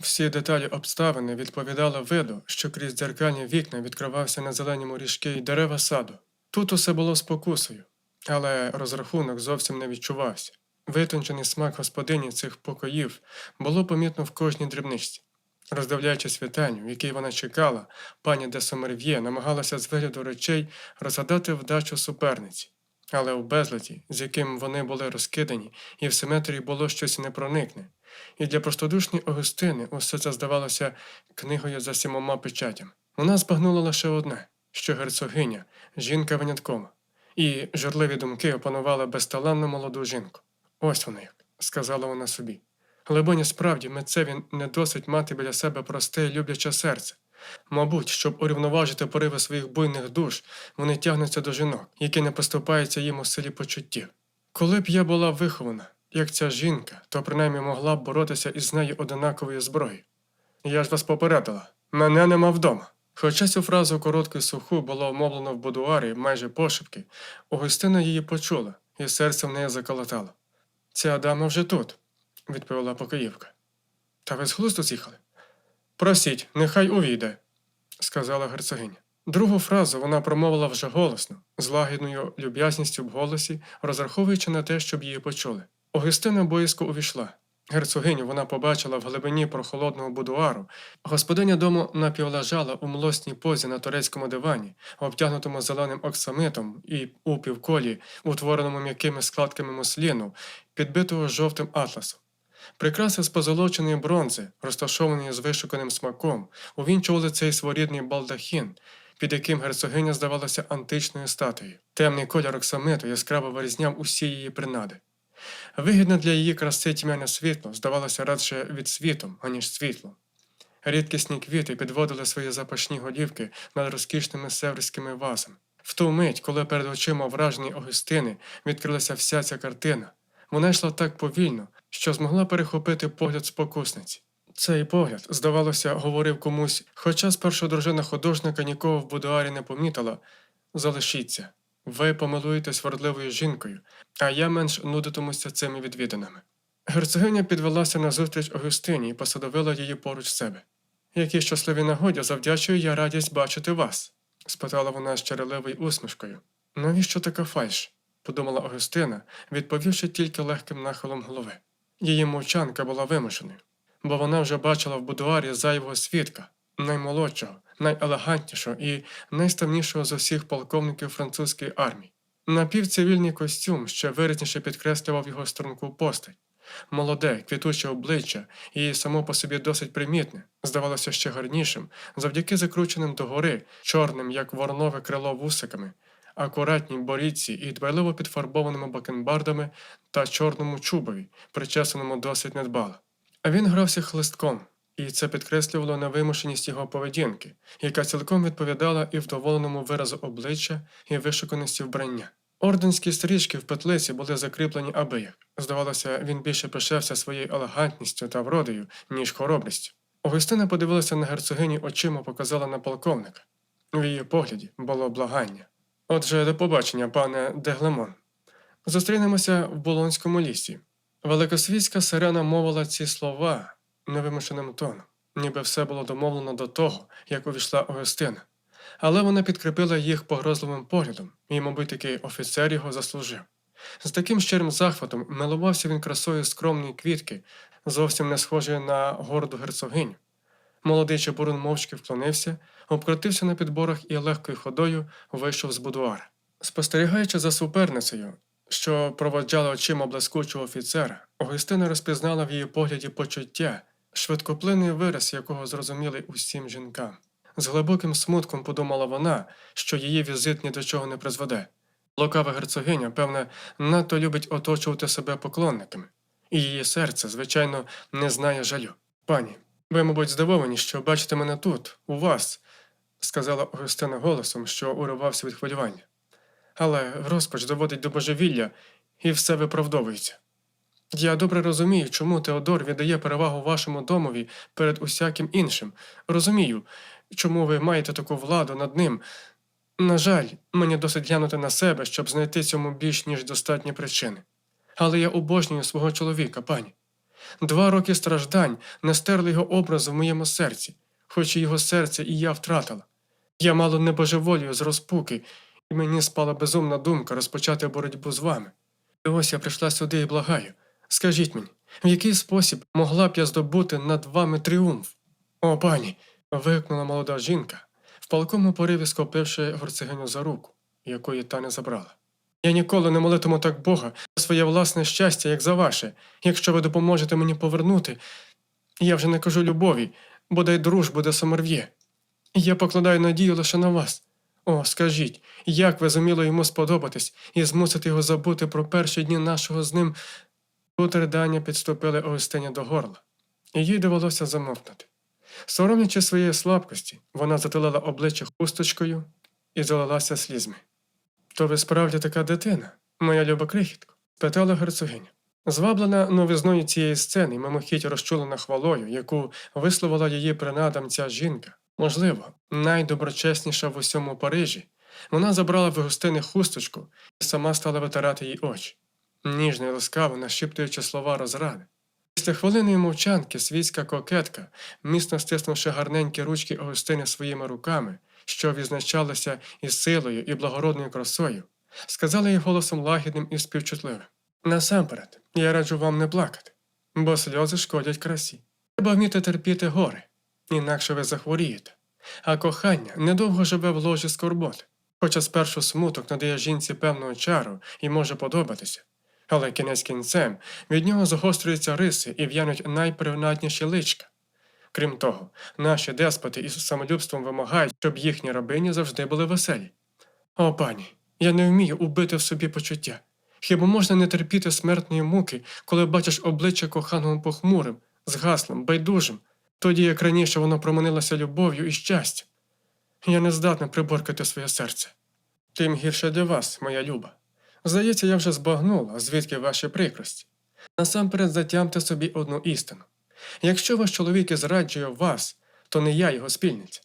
Всі деталі обставини відповідали виду, що крізь дзеркальні вікна відкривався на зеленому ріжки й дерева саду. Тут усе було спокусою, але розрахунок зовсім не відчувався. Витончений смак господині цих покоїв було помітно в кожній дрібничці. Роздивляючись вітальню, в якій вона чекала, пані де Сомерв'є намагалася з вигляду речей розгадати вдачу суперниці. Але у безладі, з яким вони були розкидані, і в симетрії було щось непроникне. І для простодушної Огустини усе це здавалося книгою за сімома печатями. Вона збагнула лише одне, що герцогиня жінка виняткова, і журливі думки опанували безталанну молоду жінку. Ось воно як, сказала вона собі. Либоні, справді, митцеві не досить мати біля себе просте і любляче серце. Мабуть, щоб урівноважити пориви своїх буйних душ, вони тягнуться до жінок, які не поступаються їм у силі почуттів. Коли б я була вихована, як ця жінка, то принаймні могла б боротися із нею одинаковою зброєю. Я ж вас попередила, мене нема вдома. Хоча цю фразу коротку суху було вмовлено в будуарі майже пошепки, Огустина її почула, і серце в неї заколотало. Ця дама вже тут, відповіла покоївка. Та ви з глузду з'їхали? Просіть, нехай увійде, сказала герцогиня. Другу фразу вона промовила вже голосно, з лагідною люб'язністю в голосі, розраховуючи на те, щоб її почули. Огистина боязко увійшла. Герцогиню вона побачила в глибині прохолодного будуару. Господиня дому напівлежала у млосній позі на турецькому дивані, обтягнутому зеленим оксамитом і у півколі, утвореному м'якими складками мусліну, підбитого жовтим атласом. Прикраси з позолоченої бронзи, розташовані з вишуканим смаком, увінчували цей своєрідний балдахін, під яким герцогиня здавалася античною статуєю. Темний кольор оксамиту яскраво вирізняв усі її принади. Вигідне для її краси тьмяне світло здавалося радше від світом, аніж світлом. Рідкісні квіти підводили свої запашні голівки над розкішними северськими вазами. В ту мить, коли перед очима вражені Огустини відкрилася вся ця картина, вона йшла так повільно, що змогла перехопити погляд спокусниці. Цей погляд, здавалося, говорив комусь, хоча спершу дружина художника нікого в будуарі не помітила, залишіться. Ви помилуєтесь вродливою жінкою, а я менш нудитимуся цими відвідинами. Герцогиня підвелася назустріч Огустині і посадовила її поруч себе. Якій щасливій нагоді завдячую я радість бачити вас? спитала вона з череливою усмішкою. Навіщо така фальш? подумала Огустина, відповівши тільки легким нахилом голови. Її мовчанка була вимушеною, бо вона вже бачила в будуарі зайвого свідка, наймолодшого, найелегантнішого і найставнішого з усіх полковників французької армії. Напівцивільний костюм ще виразніше підкреслював його струнку постать. Молоде, квітуче обличчя і само по собі досить примітне, здавалося ще гарнішим, завдяки закрученим догори, чорним, як воронове крило вусиками, акуратній борідці і дбайливо підфарбованими бакенбардами та чорному чубові, причесаному досить недбало. А він грався хлистком, і це підкреслювало невимушеність його поведінки, яка цілком відповідала і вдоволеному виразу обличчя, і вишуканості вбрання. Орденські стрічки в петлиці були закріплені абияк. Здавалося, він більше пишався своєю елегантністю та вродою, ніж хоробрістю. Огустина подивилася на герцогині очима, показала на полковника. В її погляді було благання. Отже, до побачення, пане Деглемон. Зустрінемося в Болонському лісі. Великосвітська сирена мовила ці слова невимушеним тоном, ніби все було домовлено до того, як увійшла Огустина. Але вона підкріпила їх погрозливим поглядом, і, мабуть, такий офіцер його заслужив. З таким щирим захватом милувався він красою скромної квітки, зовсім не схожої на горду герцогиню. Молодий чепурун мовчки вклонився, обкрутився на підборах і легкою ходою вийшов з будуара. Спостерігаючи за суперницею, що проводжала очима блискучого офіцера, Огустина розпізнала в її погляді почуття, швидкоплинний вираз, якого зрозуміли усім жінкам. З глибоким смутком подумала вона, що її візит ні до чого не призведе. Лукава герцогиня, певне, надто любить оточувати себе поклонниками, і її серце, звичайно, не знає жалю. Пані, ви, мабуть, здивовані, що бачите мене тут, у вас, сказала Огустина голосом, що уривався від хвилювання. Але розпач доводить до божевілля, і все виправдовується. Я добре розумію, чому Теодор віддає перевагу вашому домові перед усяким іншим. Розумію, чому ви маєте таку владу над ним. На жаль, мені досить глянути на себе, щоб знайти цьому більш ніж достатні причини. Але я обожнюю свого чоловіка, пані. Два роки страждань не стерли його образу в моєму серці, хоч і його серце і я втратила. Я мало не божеволію з розпуки, і мені спала безумна думка розпочати боротьбу з вами. І ось я прийшла сюди і благаю. Скажіть мені, в який спосіб могла б я здобути над вами тріумф? О, пані. вигукнула молода жінка, в палкому пориві схопивши горцегиню за руку, якої та не забрала. Я ніколи не молитиму так Бога за своє власне щастя, як за ваше, якщо ви допоможете мені повернути. Я вже не кажу любові, бодай дружбу де сомерв'є. Я покладаю надію лише на вас. О, скажіть, як ви зуміли йому сподобатись і змусити його забути про перші дні нашого з ним. Тут ридання підступили Огустині до горла, і їй довелося замовкнути. Соромлячи своєї слабкості, вона затулила обличчя хусточкою і залилася слізьми. То ви справді така дитина, моя люба крихітко? питала герцогиня. Зваблена новизною цієї сцени, мимохідь розчулена хвалою, яку висловила її принадам ця жінка, можливо, найдоброчесніша в усьому Парижі, вона забрала в гостини хусточку і сама стала витирати їй очі, ніжно і ласкаво нашіптуючи слова розради. Після хвилиної мовчанки світська кокетка, міцно стиснувши гарненькі ручки Огустини своїми руками, що відзначалися і силою, і благородною красою, сказала їй голосом лагідним і співчутливим. Насамперед, я раджу вам не плакати, бо сльози шкодять красі. Треба вміти терпіти гори, інакше ви захворієте. А кохання недовго живе в ложі скорботи, хоча спершу смуток надає жінці певного чару і може подобатися. Але кінець кінцем від нього загострюються риси і в'януть найпривнадніші личка. Крім того, наші деспоти із самолюбством вимагають, щоб їхні рабині завжди були веселі. О, пані, я не вмію убити в собі почуття. Хіба можна не терпіти смертної муки, коли бачиш обличчя коханого похмурим, згаслим, байдужим, тоді як раніше воно проманилося любов'ю і щастям? Я не здатна приборкати своє серце. Тим гірше для вас, моя люба. Здається, я вже збагнула, звідки ваші прикрості. Насамперед затямте собі одну істину. Якщо ваш чоловік і зраджує вас, то не я його спільниця.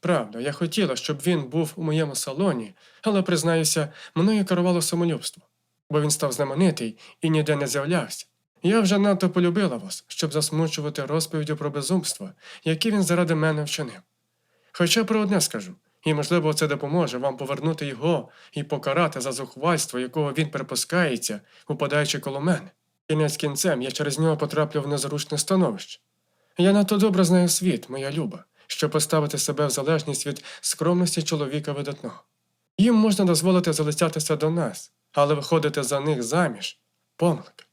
Правда, я хотіла, щоб він був у моєму салоні, але, признаюся, мною керувало самолюбство, бо він став знаменитий і ніде не з'являвся. Я вже надто полюбила вас, щоб засмучувати розповіддю про безумство, які він заради мене вчинив. Хоча про одне скажу, і, можливо, це допоможе вам повернути його і покарати за зухвальство, якого він припускається, упадаючи коло мене. Кінець кінцем я через нього потраплю в незручне становище. Я надто добре знаю світ, моя люба, щоб поставити себе в залежність від скромності чоловіка видатного. Їм можна дозволити залицятися до нас, але виходити за них заміж помилка.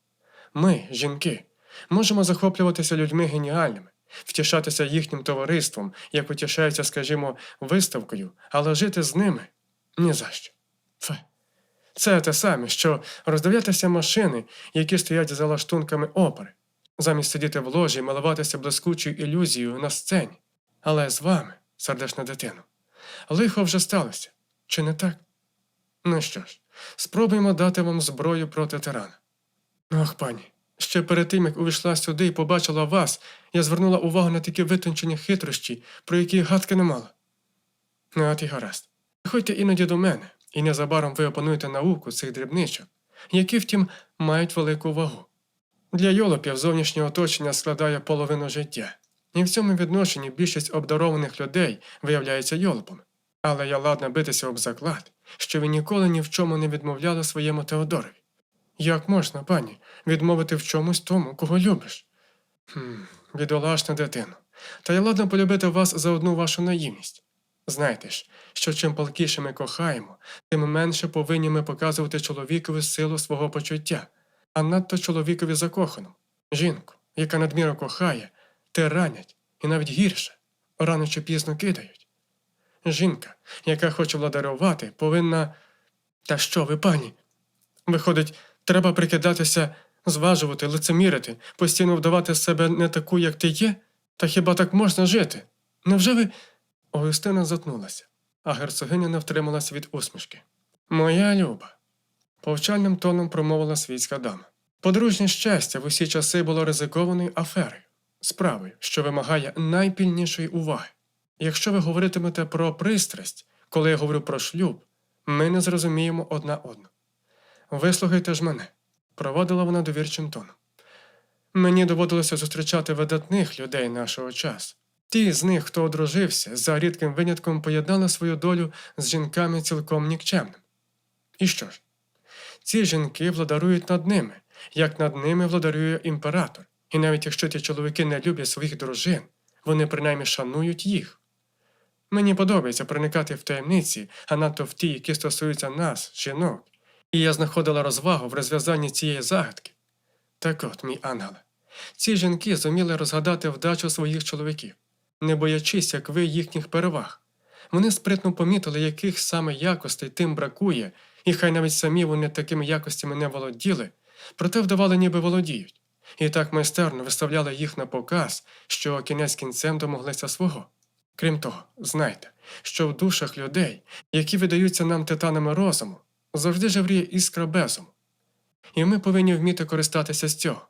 Ми, жінки, можемо захоплюватися людьми геніальними, втішатися їхнім товариством, як утішаються, скажімо, виставкою, але жити з ними ні за що. Фе. Це те саме, що роздивлятися машини, які стоять за лаштунками опери, замість сидіти в ложі і милуватися блискучою ілюзією на сцені. Але з вами, сердешна дитино, лихо вже сталося, чи не так? Ну що ж, спробуємо дати вам зброю проти тирана. Ох, пані, ще перед тим, як увійшла сюди і побачила вас, я звернула увагу на такі витончені хитрощі, про які гадки не мала. Ну, от і гаразд. Приходьте іноді до мене, і незабаром ви опануєте науку цих дрібничок, які, втім, мають велику вагу. Для йолопів зовнішнє оточення складає половину життя, і в цьому відношенні більшість обдарованих людей виявляється йолопами. Але я ладна битися об заклад, що ви ніколи ні в чому не відмовляли своєму Теодорові. Як можна, пані, відмовити в чомусь тому, кого любиш? Хм, бідолашна дитино. Та я ладно полюбити вас за одну вашу наївність. Знайте ж, що чим палкіше ми кохаємо, тим менше повинні ми показувати чоловікові силу свого почуття, а надто чоловікові закоханому. Жінку, яка надміру кохає, те ранять і навіть гірше, рано чи пізно кидають. Жінка, яка хоче владарювати, повинна. Та що ви, пані? Виходить, треба прикидатися, зважувати, лицемірити, постійно вдавати себе не таку, як ти є? Та хіба так можна жити? Невже ви. Огустина затнулася, а герцогиня не втрималась від усмішки. Моя люба, повчальним тоном промовила світська дама. Подружнє щастя в усі часи було ризикованою аферою, справою, що вимагає найпільнішої уваги. Якщо ви говоритимете про пристрасть, коли я говорю про шлюб, ми не зрозуміємо одна одну. Вислухайте ж мене, проводила вона довірчим тоном. Мені доводилося зустрічати видатних людей нашого часу. Ті з них, хто одружився, за рідким винятком поєднали свою долю з жінками цілком нікчемними. І що ж? Ці жінки владарують над ними, як над ними владарює імператор. І навіть якщо ті чоловіки не люблять своїх дружин, вони принаймні шанують їх. Мені подобається проникати в таємниці, а надто в ті, які стосуються нас, жінок, і я знаходила розвагу в розв'язанні цієї загадки. Так от, мій ангеле, ці жінки зуміли розгадати вдачу своїх чоловіків, не боячись, як ви їхніх переваг. Вони спритно помітили, яких саме якостей тим бракує, і хай навіть самі вони такими якостями не володіли, проте вдавали, ніби володіють, і так майстерно виставляли їх на показ, що кінець кінцем домоглися свого. Крім того, знайте, що в душах людей, які видаються нам титанами розуму, завжди жевріє іскра безуму. І ми повинні вміти користатися з цього,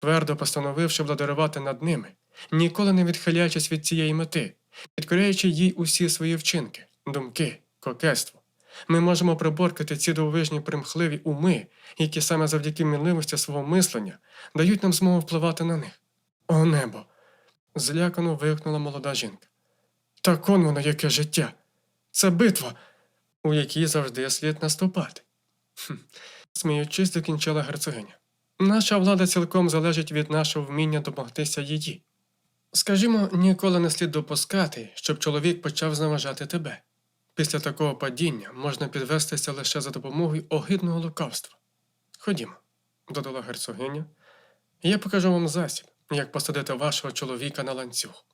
твердо постановивши владарувати над ними, ніколи не відхиляючись від цієї мети, підкоряючи їй усі свої вчинки, думки, кокетство. Ми можемо приборкати ці дивовижні примхливі уми, які саме завдяки мінливості свого мислення дають нам змогу впливати на них. О небо! злякано вигукнула молода жінка. Так он воно яке життя. Це битва, у якій завжди слід наступати. Хм. Сміючись, докінчила герцогиня. Наша влада цілком залежить від нашого вміння домогтися її. Скажімо, ніколи не слід допускати, щоб чоловік почав зневажати тебе. Після такого падіння можна підвестися лише за допомогою огидного лукавства. Ходімо, додала герцогиня, я покажу вам засіб, як посадити вашого чоловіка на ланцюг.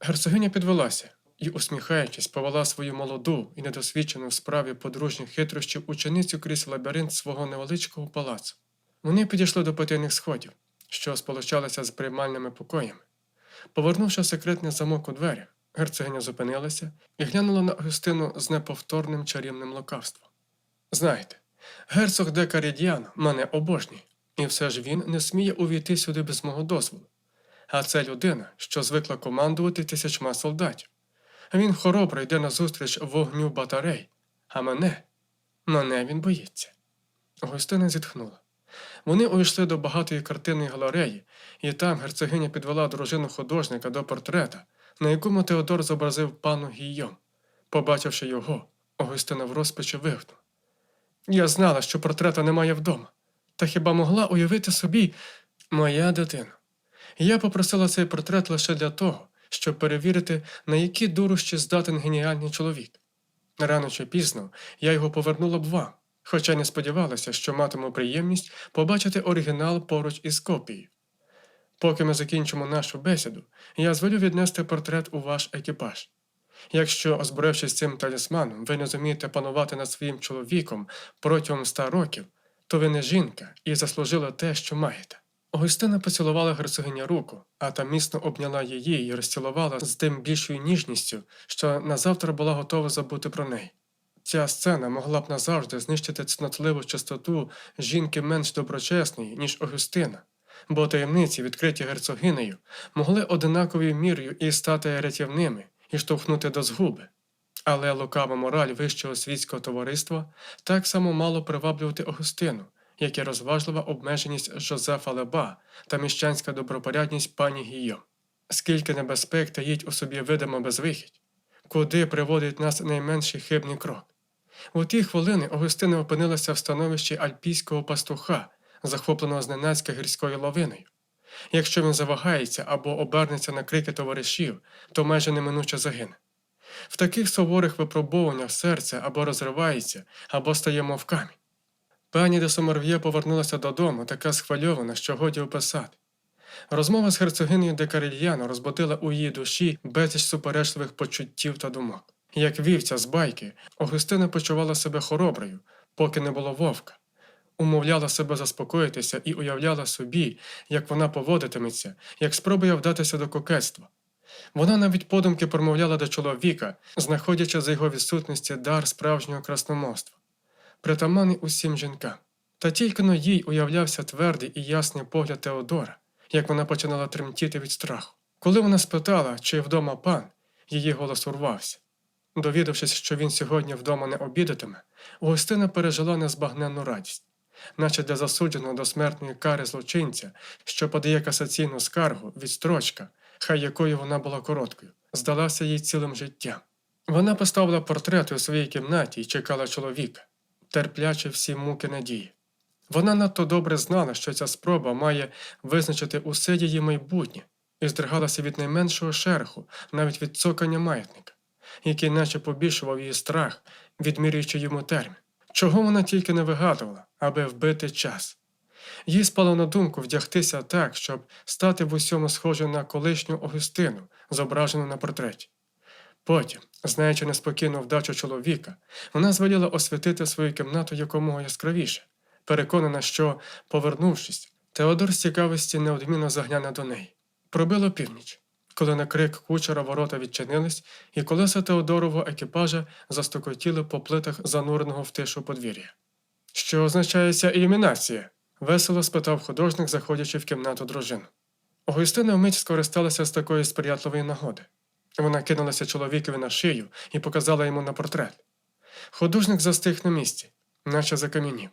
Герцогиня підвелася і, усміхаючись, повела свою молоду і недосвідчену в справі подружніх хитрощів ученицю крізь лабіринт свого невеличкого палацу. Вони підійшли до потайних сходів, що сполучалися з приймальними покоями. Повернувши секретний замок у дверях, герцогиня зупинилася і глянула на Агустину з неповторним чарівним лукавством. Знаєте, герцог де Карідіано мене обожнює, і все ж він не сміє увійти сюди без мого дозволу. А це людина, що звикла командувати тисячма солдатів. Він хоробро йде назустріч вогню батарей, а мене, мене він боїться. Гостина зітхнула. Вони увійшли до багатої картинної галереї, і там герцогиня підвела дружину художника до портрета, на якому Теодор зобразив пану Гійом. Побачивши його, Огустина в розпачі вигукнула. Я знала, що портрета немає вдома, та хіба могла уявити собі моя дитина. Я попросила цей портрет лише для того, щоб перевірити, на які дурощі здатен геніальний чоловік. Рано чи пізно я його повернула б вам, хоча не сподівалася, що матиму приємність побачити оригінал поруч із копією. Поки ми закінчимо нашу бесіду, я звелю віднести портрет у ваш екіпаж. Якщо, озброївшись цим талісманом, ви не зумієте панувати над своїм чоловіком протягом ста років, то ви не жінка і заслужили те, що маєте. Огустина поцілувала герцогиня руку, а та міцно обняла її і розцілувала з тим більшою ніжністю, що назавтра була готова забути про неї. Ця сцена могла б назавжди знищити цнотливу чистоту жінки менш доброчесної, ніж Огустина, бо таємниці, відкриті герцогинею, могли одинаковою мірою і стати рятівними, і штовхнути до згуби. Але лукава мораль вищого світського товариства так само мало приваблювати Огустину, як і розважлива обмеженість Жозефа Леба та міщанська добропорядність пані Гійом. Скільки небезпек таїть у собі видимо безвихідь, куди приводить нас найменший хибний крок. У ті хвилини Огустина опинилася в становищі альпійського пастуха, захопленого зненацька гірською лавиною. Якщо він завагається або обернеться на крики товаришів, то майже неминуче загине. В таких суворих випробуваннях серце або розривається, або стає мов камінь. Пані де Сомерв'є повернулася додому, така схвильована, що годі описати. Розмова з герцогинею де Карельяно розбудила у її душі безліч суперечливих почуттів та думок. Як вівця з байки, Огустина почувала себе хороброю, поки не було вовка, умовляла себе заспокоїтися і уявляла собі, як вона поводитиметься, як спробує вдатися до кокетства. Вона навіть подумки промовляла до чоловіка, знаходячи за його відсутності дар справжнього красномовства, притаманний усім жінкам. Та тільки но їй уявлявся твердий і ясний погляд Теодора, як вона починала тремтіти від страху. Коли вона спитала, чи вдома пан, її голос урвався. Довідавшись, що він сьогодні вдома не обідатиме, Гостина пережила незбагненну радість. наче для засудженого до смертної кари злочинця, що подає касаційну скаргу, відстрочка, хай якою вона була короткою, здалася їй цілим життям. Вона поставила портрет у своїй кімнаті і чекала чоловіка, терплячи всі муки надії. Вона надто добре знала, що ця спроба має визначити усе її майбутнє, і здригалася від найменшого шерху, навіть від цокання маятника, який наче побільшував її страх, відмірюючи йому термін. Чого вона тільки не вигадувала, аби вбити час. Їй спало на думку вдягтися так, щоб стати в усьому схожою на колишню Огустину, зображену на портреті. Потім, знаючи неспокійну вдачу чоловіка, вона звеліла освітити свою кімнату якомога яскравіше, переконана, що, повернувшись, Теодор з цікавості неодмінно загляне до неї. Пробило північ, коли на крик кучера ворота відчинились, і колеса Теодорового екіпажа застокотіли по плитах зануреного в тишу подвір'я. Що означає ця ілюмінація? весело спитав художник, заходячи в кімнату дружину. Огустина вмить скористалася з такої сприятливої нагоди. Вона кинулася чоловікові на шию і показала йому на портрет. Художник застиг на місці, наче закам'янів,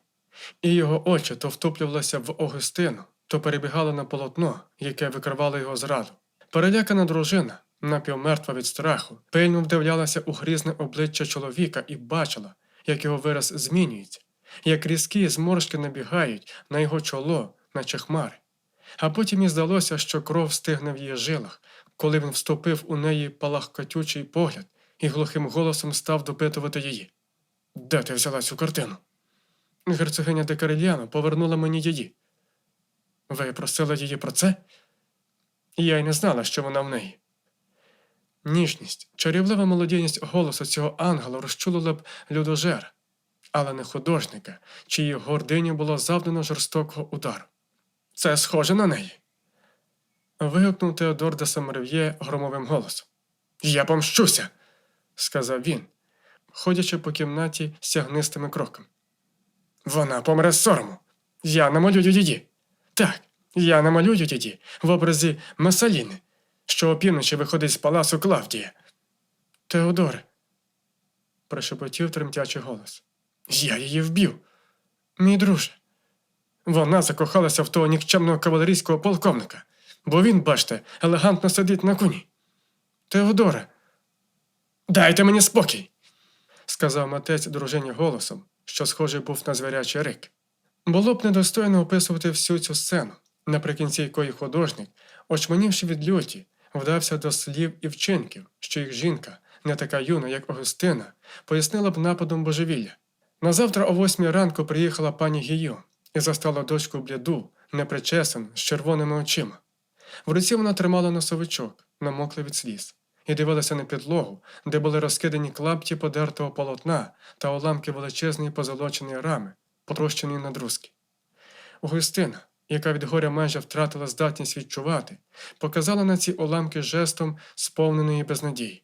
і його очі то втуплювалися в Огустину, то перебігали на полотно, яке викривало його зраду. Перелякана дружина, напівмертва від страху, пильно вдивлялася у грізне обличчя чоловіка і бачила, як його вираз змінюється, як різкі зморшки набігають на його чоло, наче хмари. А потім їй здалося, що кров стигне в її жилах, коли він вступив у неї палахкатючий погляд і глухим голосом став допитувати її. Де ти взяла цю картину? Герцогиня де Карельяно повернула мені її. Ви просили її про це? Я й не знала, що вона в неї. Ніжність, чарівлива молодійність голосу цього ангела розчулила б людожера, але не художника, чиїй гордині було завдано жорстокого удару. Це схоже на неї. Вигукнув Теодор де Самарев'є громовим голосом. Я помщуся, сказав він, ходячи по кімнаті сягнистими кроками. Вона помре з сорому. Я намалюю її. Так, я намалюю її в образі Масаліни, що опівночі виходить з паласу Клавдія. Теодоре, прошепотів тремтячий голос. Я її вб'ю. Мій друже. Вона закохалася в того нікчемного кавалерійського полковника, бо він, бачте, елегантно сидить на коні. Теодоре, дайте мені спокій, сказав матець дружині голосом, що схожий був на звірячий рик. Було б недостойно описувати всю цю сцену, наприкінці якої художник, очманівши від люті, вдався до слів і вчинків, що їх жінка, не така юна, як Огустина, пояснила б нападом божевілля. Назавтра о восьмій ранку приїхала пані Гію і застала дочку бліду, непричесану, з червоними очима. В руці вона тримала носовичок, намоклий від сліз, і дивилася на підлогу, де були розкидані клапті подертого полотна та уламки величезної позолоченої рами, потрощеної на друзки. Густина, яка від горя майже втратила здатність відчувати, показала на ці уламки жестом сповненої безнадії.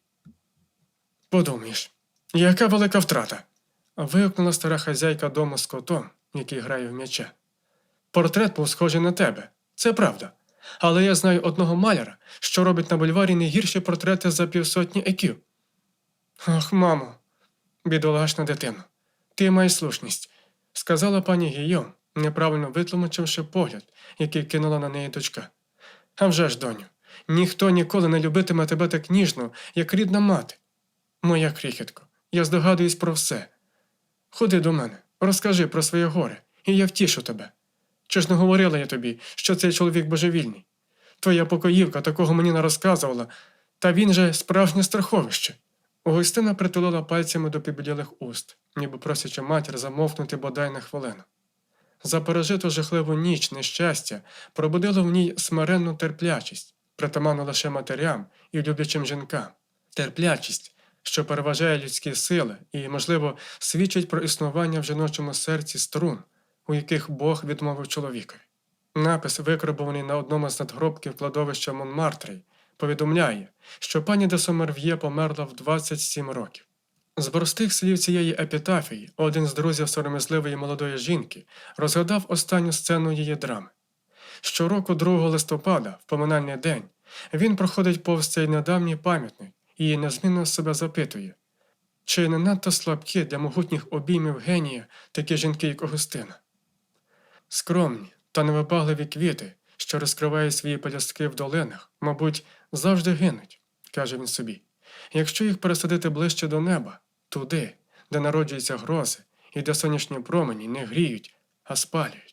Подумаєш, яка велика втрата? вигукнула стара хазяйка дому з котом, який грає в м'яча. Портрет був схожий на тебе, це правда. Але я знаю одного маляра, що робить на бульварі не гірші портрети за півсотні еків. Ах, мамо, бідолашна дитино, ти маєш слушність, сказала пані Гійом, неправильно витлумачивши погляд, який кинула на неї дочка. А вже ж, доню, ніхто ніколи не любитиме тебе так ніжно, як рідна мати. Моя крихітко, я здогадуюсь про все. Ходи до мене, розкажи про своє горе, і я втішу тебе. Чи ж не говорила я тобі, що цей чоловік божевільний? Твоя покоївка такого мені не розказувала, та він же справжнє страховище. Огустина притулила пальцями до побілілих уст, ніби просячи матір замовкнути бодай на хвилину. За пережиту жахливу ніч нещастя пробудило в ній смиренну терплячість, притаманну лише матерям і люблячим жінкам. Терплячість, що переважає людські сили і, можливо, свідчить про існування в жіночому серці струн, у яких Бог відмовив чоловікові. Напис, викарбований на одному з надгробків кладовища Монмартрей, повідомляє, що пані де Сомерв'є померла в 27 років. З простих слів цієї епітафії один з друзів сором'язливої молодої жінки розгадав останню сцену її драми. Щороку 2 листопада, в поминальний день, він проходить повз цей недавній пам'ятник і незмінно себе запитує, чи не надто слабкі для могутніх обіймів генія такі жінки, як Огустина. Скромні та невибагливі квіти, що розкривають свої пелюстки в долинах, мабуть, завжди гинуть, каже він собі. Якщо їх пересадити ближче до неба, туди, де народжуються грози і де сонячні промені не гріють, а спалюють.